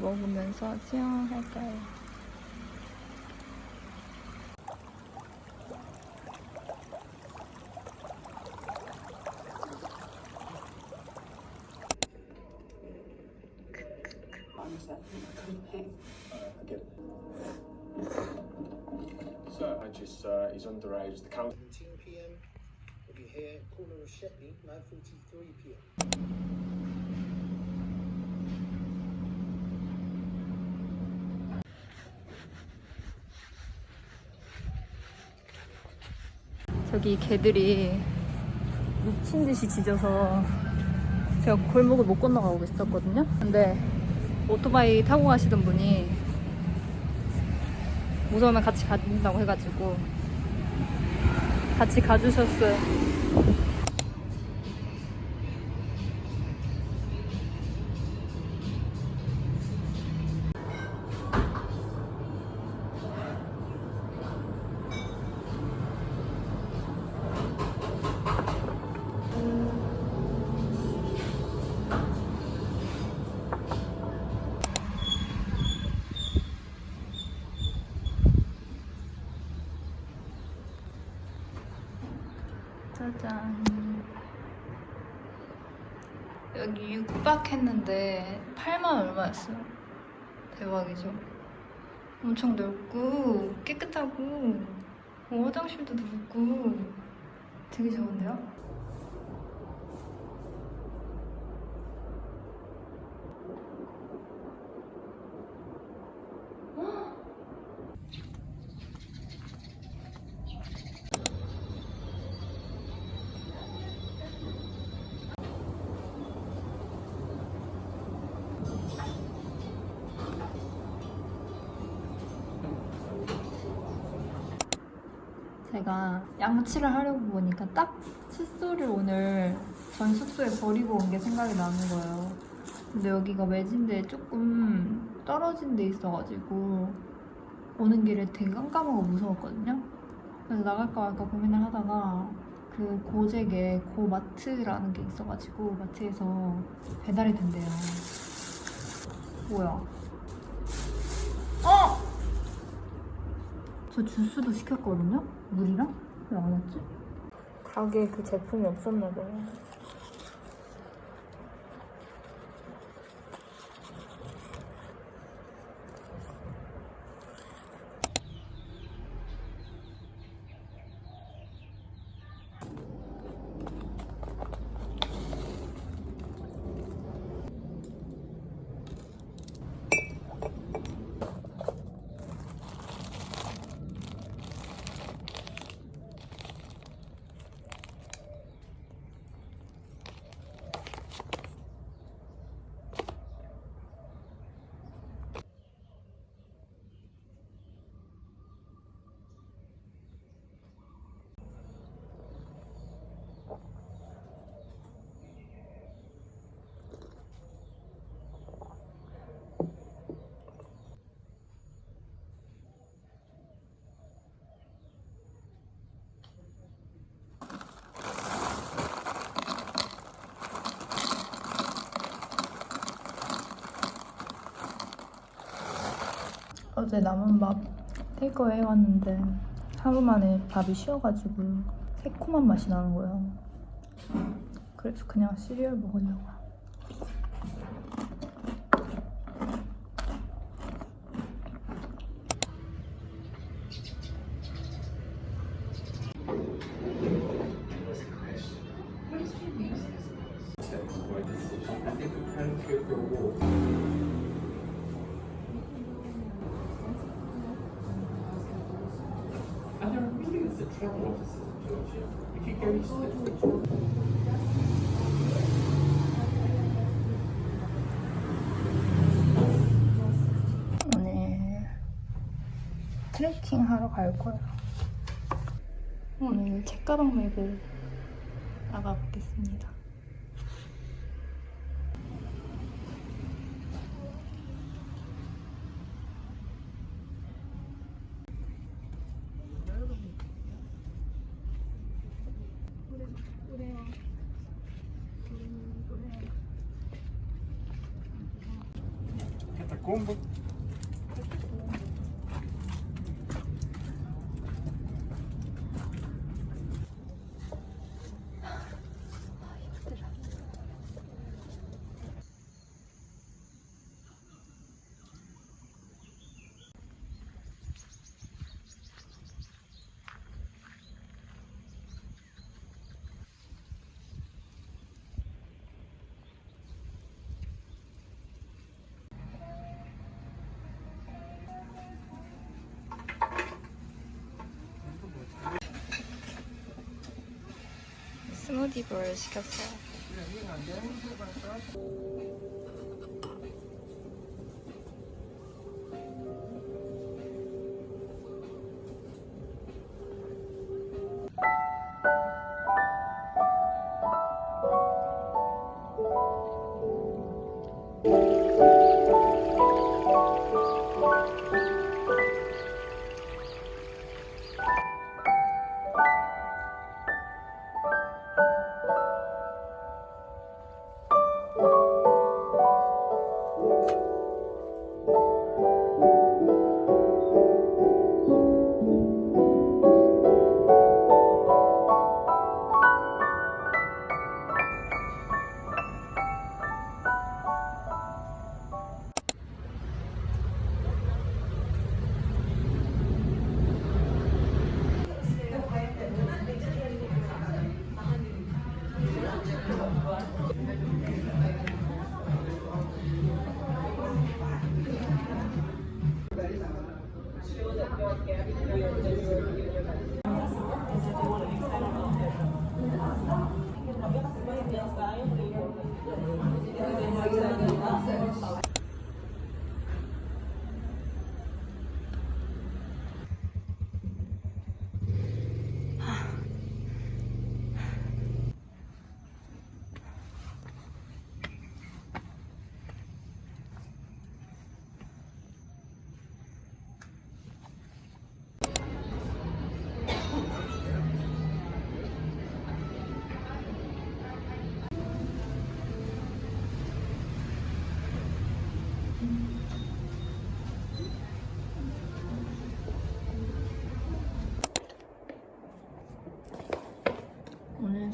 먹으면서 수영할까요? So I just uh, he's underage. The council 17 p.m. We'll be here, corner of Shetley, 9:43 p.m. 저기 개들이 미친 듯이 짖어서 제가 골목을 못 건너가고 있었거든요. 근데 오토바이 타고 가시던 분이 무서우면 같이 가준다고 해가지고 같이 가주셨어요. 여기 6박 했는데 8만 얼마였어요. 대박이죠. 엄청 넓고 깨끗하고 어, 화장실도 넓고 되게 좋은데요? 제가 양치를 하려고 보니까 딱 칫솔을 오늘 전 숙소에 버리고 온 게 생각이 나는 거예요. 근데 여기가 매진대에 조금 떨어진 데 있어가지고 오는 길에 되게 깜깜하고 무서웠거든요. 그래서 나갈까 말까 고민을 하다가 그 고잭에 고마트라는 게 있어가지고 마트에서 배달이 된대요. 뭐야? 어! 저 주스도 시켰거든요? 물이랑? 왜 안 왔지? 가게에 그 제품이 없었나 봐요. 어제 남은 밥 테이크어웨이 해왔는데 하루 만에 밥이 쉬어가지고 새콤한 맛이 나는 거예요. 그래서 그냥 시리얼 먹으려고. 오늘 트레킹 하러 갈 거예요. 오늘 책가방 메고 나가보겠습니다. 스무디 볼 시켰어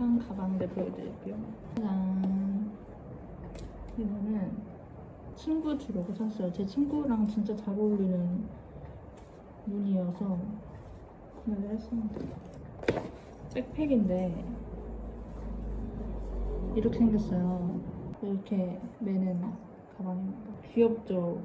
산 가방들 보여드릴게요. 짜잔. 이거는 친구 주려고 샀어요. 제 친구랑 진짜 잘 어울리는 무늬여서 구매를 했습니다. 백팩인데 이렇게 생겼어요. 이렇게 매는 가방입니다. 귀엽죠?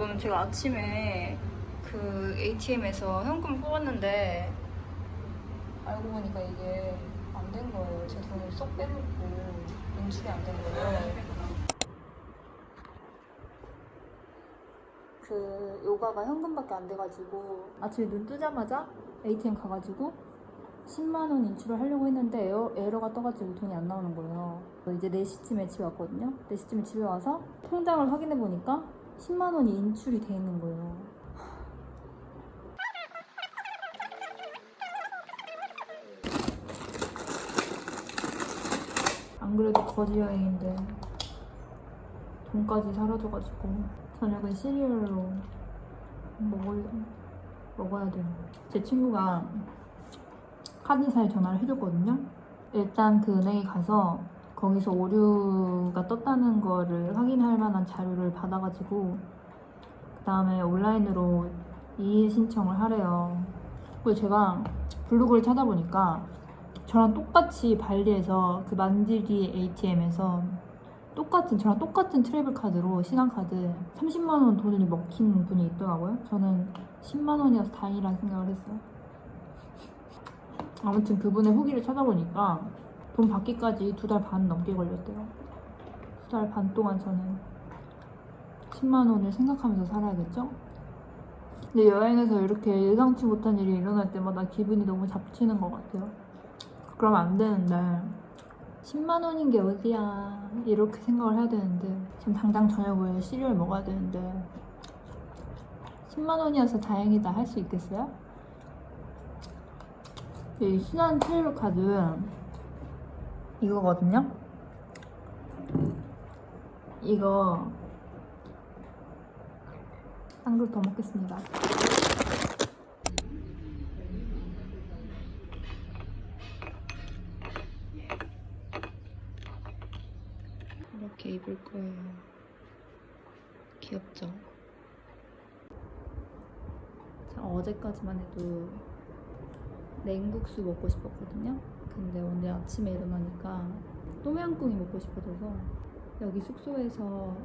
여러분 제가 아침에 그 ATM에서 현금 뽑았는데 알고 보니까 이게 안 된 거예요. 제 돈을 쏙 빼먹고 인출이 안 된 거예요. 그 요가가 현금밖에 안 돼가지고 아침에 눈 뜨자마자 ATM 가가지고 10만 원 인출을 하려고 했는데 에러, 에러가 떠가지고 돈이 안 나오는 거예요. 이제 4시쯤에 집에 왔거든요. 4시쯤에 집에 와서 통장을 확인해 보니까 10만 원이 인출이 돼 있는 거예요. 안 그래도 거지 여행인데 돈까지 사라져가지고 저녁은 시리얼로 먹을, 먹어야 돼요. 제 친구가 카드사에 전화를 해줬거든요. 일단 그 은행에 가서 거기서 오류가 떴다는 거를 확인할 만한 자료를 받아가지고 그 다음에 온라인으로 이의 신청을 하래요. 그리고 제가 블로그를 찾아보니까 저랑 똑같이 발리에서 그 만지기 ATM에서 똑같은 저랑 똑같은 트래블 카드로 신한카드 30만 원 돈이 먹힌 분이 있더라고요. 저는 10만 원이어서 다행이라는 생각을 했어요. 아무튼 그분의 후기를 찾아보니까 돈 받기까지 두 달 반 넘게 걸렸대요. 두 달 반 동안 저는 10만 원을 생각하면서 살아야겠죠? 근데 여행에서 이렇게 예상치 못한 일이 일어날 때마다 기분이 너무 잡치는 것 같아요. 그러면 안 되는데 10만 원인 게 어디야 이렇게 생각을 해야 되는데 지금 당장 저녁을 시리얼 먹어야 되는데 10만 원이어서 다행이다 할 수 있겠어요? 이 신한 트레블 카드 이거거든요. 이거 한 그릇 더 먹겠습니다. 이렇게 입을 거예요. 귀엽죠? 자, 어제까지만 해도 냉국수 먹고 싶었거든요. 근데 오늘 아침에 일어나니까 똠양꿍이 먹고 싶어져서 여기 숙소에서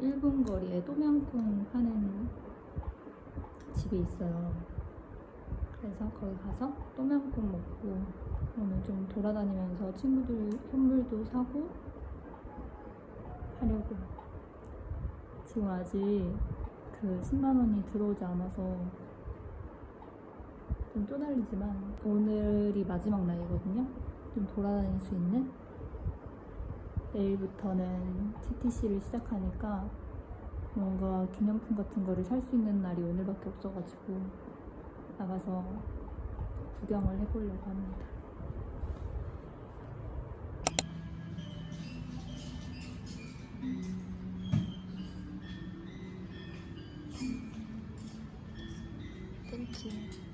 1분 거리에 똠양꿍 하는 집이 있어요. 그래서 거기 가서 똠양꿍 먹고 오늘 좀 돌아다니면서 친구들 선물도 사고 하려고 지금 아직 그 10만 원이 들어오지 않아서 좀 쪼달리지만 오늘이 마지막 날이거든요. 좀 돌아다닐 수 있는 내일부터는 TTC를 시작하니까 뭔가 기념품 같은 거를 살 수 있는 날이 오늘밖에 없어가지고 나가서 구경을 해보려고 합니다. 땡큐.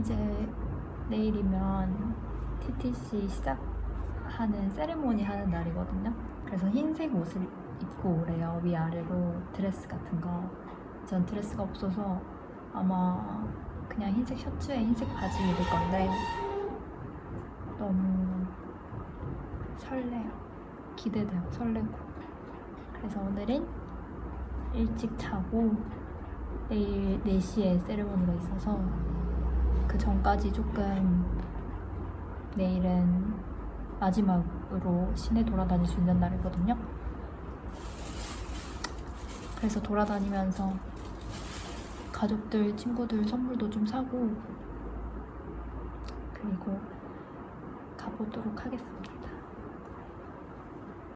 이제 내일이면 TTC 시작하는 세레모니 하는 날이거든요. 그래서 흰색 옷을 입고 오래요. 위아래로 드레스 같은 거. 전 드레스가 없어서 아마 그냥 흰색 셔츠에 흰색 바지 입을 건데 너무 설레요. 기대돼요. 설레고. 그래서 오늘은 일찍 자고 내일 4시에 세레모니가 있어서 그 전까지 조금 내일은 마지막으로 시내 돌아다닐 수 있는 날이거든요. 그래서 돌아다니면서 가족들, 친구들 선물도 좀 사고 그리고 가보도록 하겠습니다.